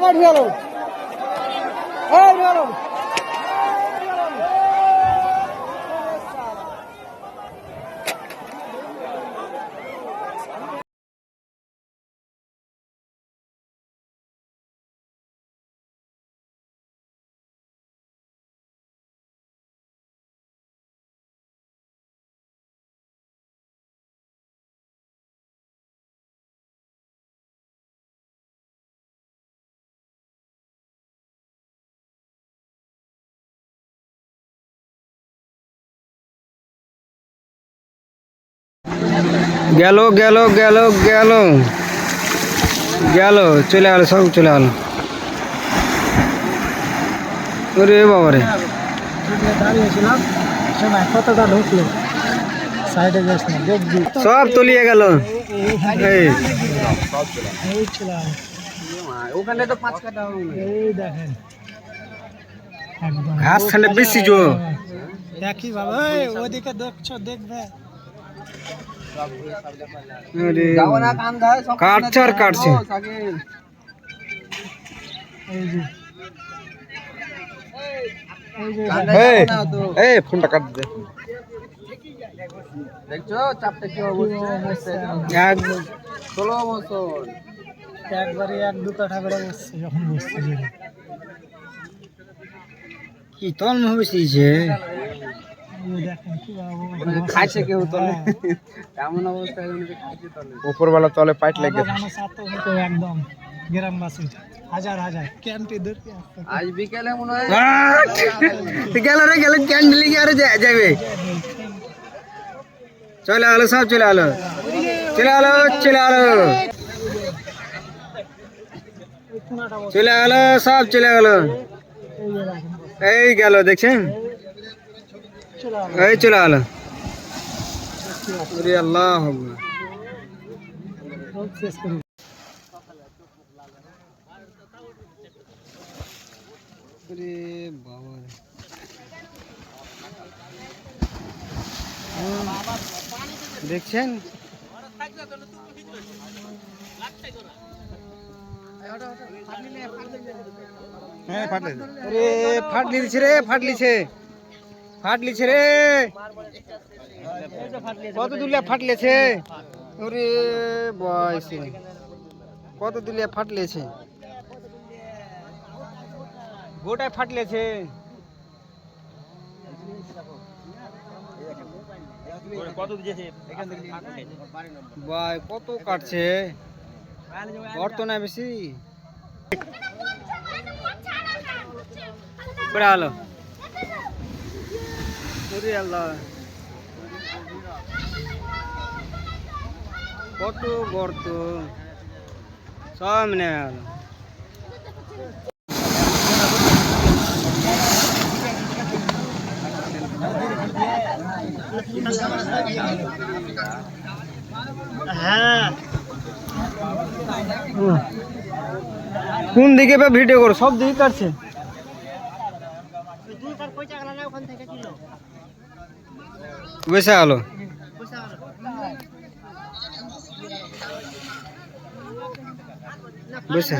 কাঠ গেল। ভাই গেল। গেল গেল গেল গেল। গেল, চলে গেল সব চলে গেল ওরে বাবারে। সব তলিয়ে গেল। ঘাস খানে বেশি জো। একই বাবা ওদিকে দেখছ, দেখবে। কাটছে আর কাটছে। এই যে এই যে দেখেন। এই ফোনটা কাট দে। দেখছ? চাপটা কি অবস্থা? ষোলো বছর। একবারে এক দু কাঠা করে বসছে যখন বসছে কি তল বাবা খাইছে কেউ তলে? এমন অবস্থা এখন যে খাইছে তলে? উপরবেলা তলে পাইট লেগে বাবা জানো সাথে হতো একদম গ্রামবাসী হাজার হাজার। ক্যাম্পে ধরতে আসতো আজ বিকেলে মনে হয় গেল রে গেল ক্যান্ডেল কি আর যা- যাবে। চলে আলো সব চলে আলো। চলে আলো চলে আলো। এই কোনাটা বসে চলে আলো সব চলে গেল এই যে দেখেন এই গেল দেখছেন? চলে আসো। এই চলে আলো। আল্লাহ রে। দেখছেন? হ্যাঁ ফাটলে আরে ফাটলিছে রে ফাটলিছে ফাটলিছে রে। কত দুলিয়া ফাটলেছে? ওরে বয়সে। কত দুলিয়া ফাটলেছে? গোটায় ফাটলেছে। ভাই কত কাটছে? বর্ত না বেশি পড়ে আলো। কত গর্ত। হ্যাঁ কোন দিকে ভিডিও করো? সব দিকে কাটছে। বসে আলো। বসে